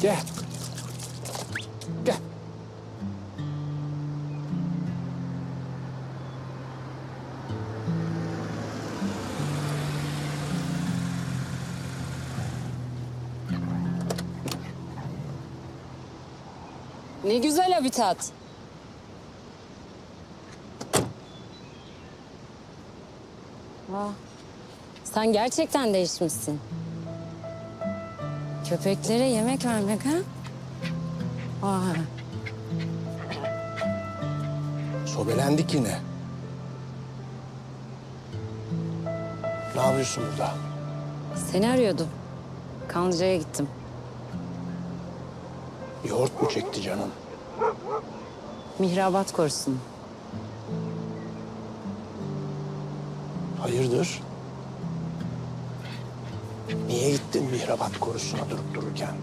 Gel. Gel. Ne güzel habitat. Aa, sen gerçekten değişmişsin. Köpeklere yemek vermek ha? Aa, Sobelendik yine. Ne yapıyorsun burada? seni arıyordum. Kanlıca'ya gittim. Yoğurt mu çekti canım? Mihrabat korusun. Hayırdır? Niye gittin mihrabat korusuna durup dururken?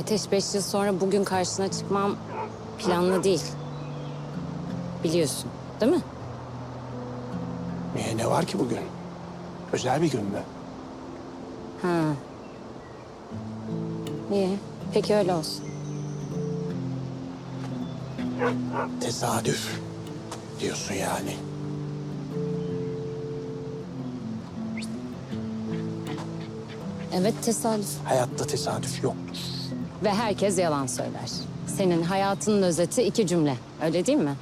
Ateş beş yıl sonra bugün karşına çıkmam planlı değil. Biliyorsun değil mi? Niye ne var ki bugün? Özel bir gün mü? Ha. İyi. Peki öyle olsun. Tesadüf diyorsun yani. Evet tesadüf. Hayatta tesadüf yoktur. Ve herkes yalan söyler. Senin hayatının özeti iki cümle. Öyle değil mi?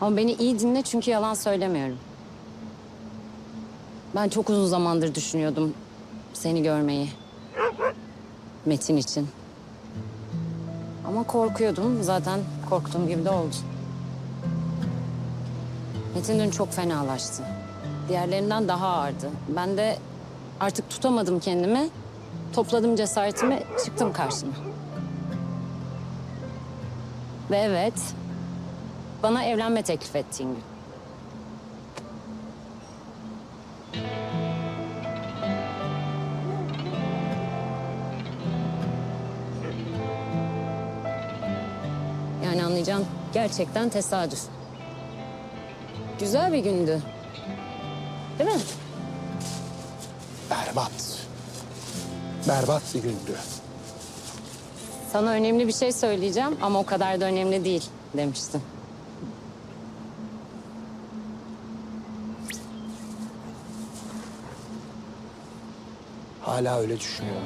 Ama beni iyi dinle çünkü yalan söylemiyorum. Ben çok uzun zamandır düşünüyordum seni görmeyi. Metin için. Ama korkuyordum. Zaten korktuğum gibi de oldu. Metin dün çok fenalaştı. Diğerlerinden daha ağırdı. Ben de artık tutamadım kendimi. Topladım cesaretimi, çıktım karşına. Ve evet, bana evlenme teklif ettiğin gün. Yani anlayacağın gerçekten tesadüf. Güzel bir gündü. Değil mi? Berbat. Berbat bir gündü. Sana önemli bir şey söyleyeceğim ama o kadar da önemli değil demiştin. Hala öyle düşünüyorum.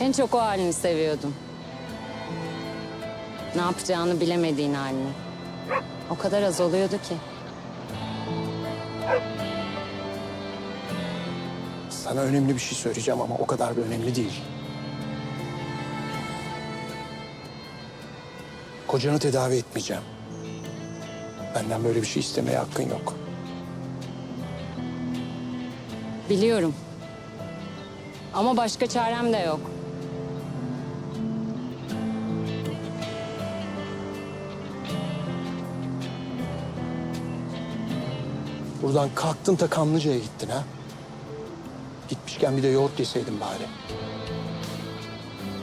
En çok o halini seviyordum. Ne yapacağını bilemediğin halini. O kadar az oluyordu ki. Sana önemli bir şey söyleyeceğim ama o kadar da önemli değil. Kocanı tedavi etmeyeceğim. Benden böyle bir şey istemeye hakkın yok. Biliyorum. Ama başka çarem de yok. Buradan kalktın ta Kanlıca'ya gittin ha. Gitmişken bir de yoğurt yeseydin bari.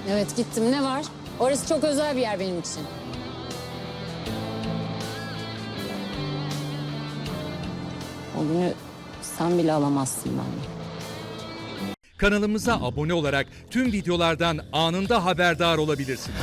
Evet gittim ne var? Orası çok özel bir yer benim için. O günü sen bile alamazsın benden. Kanalımıza abone olarak tüm videolardan anında haberdar olabilirsiniz.